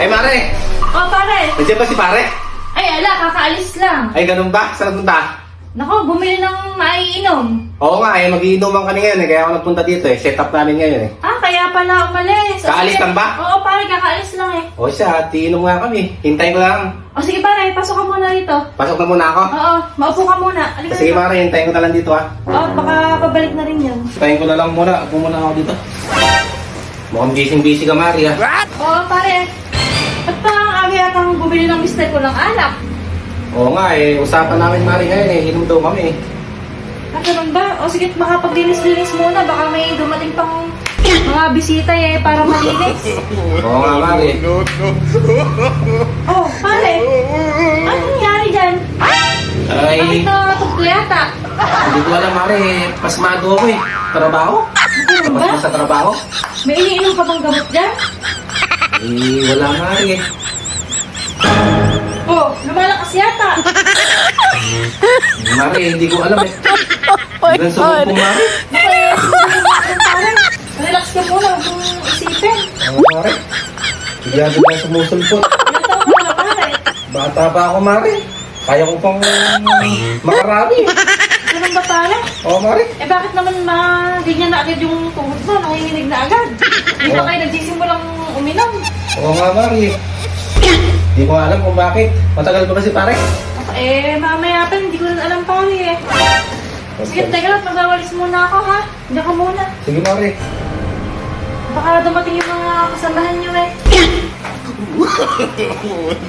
Ay, Mare! Oh, pare. Nandiyan ba si Pare? Ay, ala, kakaalis lang. Ay, ganun ba? Saan punta? Nako, bumili ng maiinom. Oo nga, eh, magiinuman kami ngayon eh. Kaya ako nagpunta dito eh. Set up namin ngayon eh. Ah, kaya pala umalis. O, Kaalis sige. lang ba? Oo, pare, kakaalis lang eh. O siya, tiinom nga kami. Hintayin ko lang. O sige, pare, pasok ka muna rito. Pasok na muna ako. Oo, maupo ka muna. Halika Sige, dito. Mare, hintayin ko na lang dito ah. Oo, baka pabalik na rin yan. Hintayin ko na lang muna. Upo muna ako dito. Mukhang busy-busy ka, Mari ah. Oo, bumili ng bistek ko ng alak. Oo nga eh, usapan namin Mari ngayon eh. Inom daw kami eh. Ah, ganun ba? O sige, makapaglinis-linis muna. Baka may dumating pang mga bisita eh, para malinis. Oo nga, Mari. Oh, pare. Ano nangyari dyan? Ay, Bakit na yata? hindi ko alam, Mari. Pasmado ako eh. Trabaho? Tapos ba? na sa trabaho? May iniinom ka bang gamot dyan? Eh, wala, Mari eh. Oh, lumalakas yata. Mari, hindi ko alam eh. Sa Mari. Baka pare. Relax ka muna, huwag mong isipin. Oo, Mari. Bigla-bigla sumusulpot. Ilan taon ka na pare? Bata pa ako, Mari. Kaya ko pang makarami. Ganun ba pare? Oo, Mari. Eh bakit naman ma ganyan na agad yung tuhod mo? Nanginginig na agad. Hindi ba kayo nagsisimulang uminom? Oo nga, Mari. Hindi ko alam kung bakit. Matagal pa ba si pare? Eh, mamaya pa, hindi ko rin alam pare eh. Sige, teka lang, magawalis muna ako ha. Hindi ka muna. Sige, Mari. Baka dumating yung mga kasamahan nyo eh.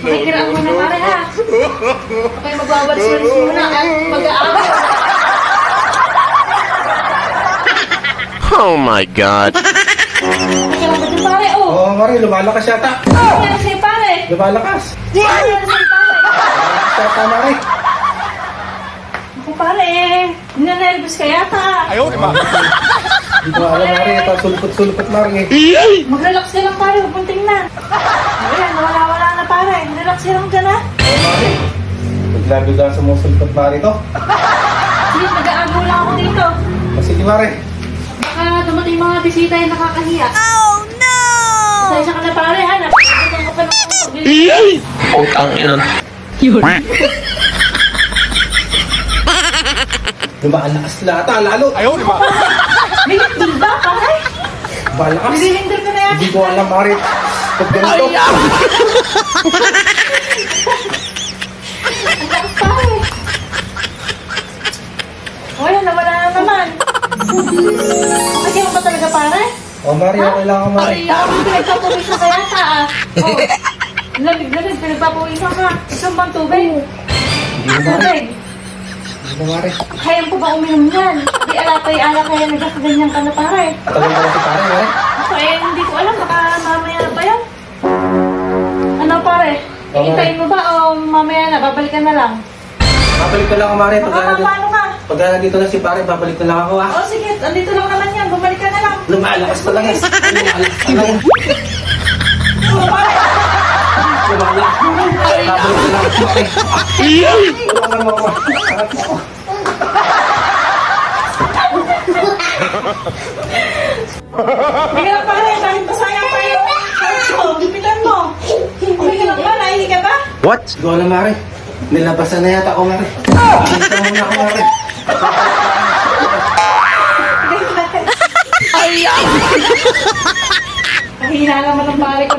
Makikiraan muna pare ha. Okay, magwawalis-walis muna at mag-aaway. Oh my god. Teka lang ba pare? Oh, Oo, Mari. Lumalakas yata. ano pare? Lumalakas. Ano nangyari sa'yo pare? Lumalakas yata, Mari. Ako pare eh. Ninenervous ka yata. Hindi ko alam, Mari. Ito, sulpot-sulpot, Mari. Mag-relax ka lang pare, huwag mong tingnan. Ayan, nawala-wala na pare. Relax ka lang dyan ha. Oo, Mari. Bigla-bigla sumusulpot, Mari to. Sige, mag-aagaw lang ako dito. O, sige, Mari. Baka dumating mga bisita yung nakakahiya. Oh no! Pasensya ka na pare ha, napagdating ka pa paglilinis. Putang ina. Lumalakas lata, lalo. May hindi ba pare? Lumalakas. Naglilinder ka na yata. Hindi ko alam, Mari. Pag ganito. O yan, nawala na naman. Mo ba talaga pare? O, Mari, okay lang ako, Mari. Ay, ako pinagpapawisan ka yata ah. Oh, lamig-lamig, pinagpapawisan ka. Isang bang tubig? Hindi ko, Mari. Tubig. Hindi. Kaya ba uminom yan? Di alapay ala kaya nagkakaganyan ka na pare. Tagal na si pare. Ako eh, hindi ko alam, baka mamaya na ba yan? Ano pare? Iintayin mo ba o mamaya na, babalikan na lang? Babalik ko lang ako. Pag Baka nandito, paano ka? pag nandito na si pare, babalik ko lang ako, ah. O sige, andito lang naman yan, bumalik ka na lang. Lumalakas pa lang, eh. Lumalakas pa lang. Oo, pare. Lumalakas pa lang. Babalik ko lang ako, Mari. Tulungan mo ako. Angat mo ako. Hindi ka lang pare, kahit masayang pa shorts ko, gipitan mo. Okay ka lang ba? Nahihi ka ba? What? Ko alam, Mari. Nilabasan na yata ako, Mari. Ito muna ako, Mari. Kahina naman ang pare ko